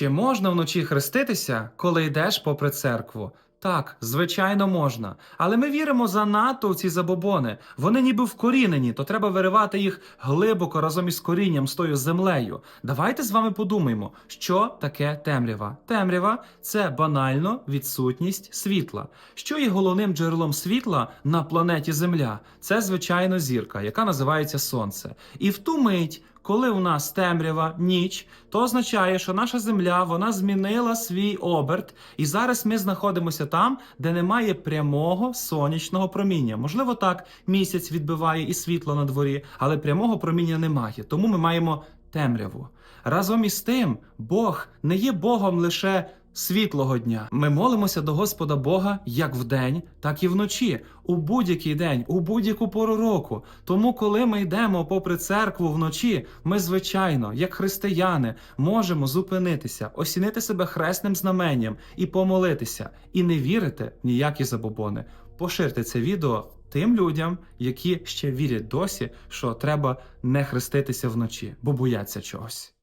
Чи можна вночі хреститися, коли йдеш попри церкву? Так, звичайно, можна. Але ми віримо занадто в ці забобони. Вони ніби вкорінені, то треба виривати їх глибоко разом із корінням, з тою землею. Давайте з вами подумаємо, що таке темрява. Темрява це банально відсутність світла. Що є головним джерелом світла на планеті Земля? Це звичайно зірка, яка називається Сонце. І в ту мить, коли у нас темрява, ніч, то означає, що наша земля вона змінила свій оберт, і зараз ми знаходимося там, де немає прямого сонячного проміння. Можливо, так місяць відбиває і світло на дворі, але прямого проміння немає. Тому ми маємо темряву. Разом із тим, Бог не є Богом лише світлого дня. Ми молимося до Господа Бога як вдень, так і вночі, у будь-який день, у будь-яку пору року. Тому, коли ми йдемо попри церкву вночі, ми, звичайно, як християни, можемо зупинитися, осінити себе хресним знаменням і помолитися, і не вірити в ніякі забобони. Поширте це відео тим людям, які ще вірять досі, що треба не хреститися вночі, бо бояться чогось.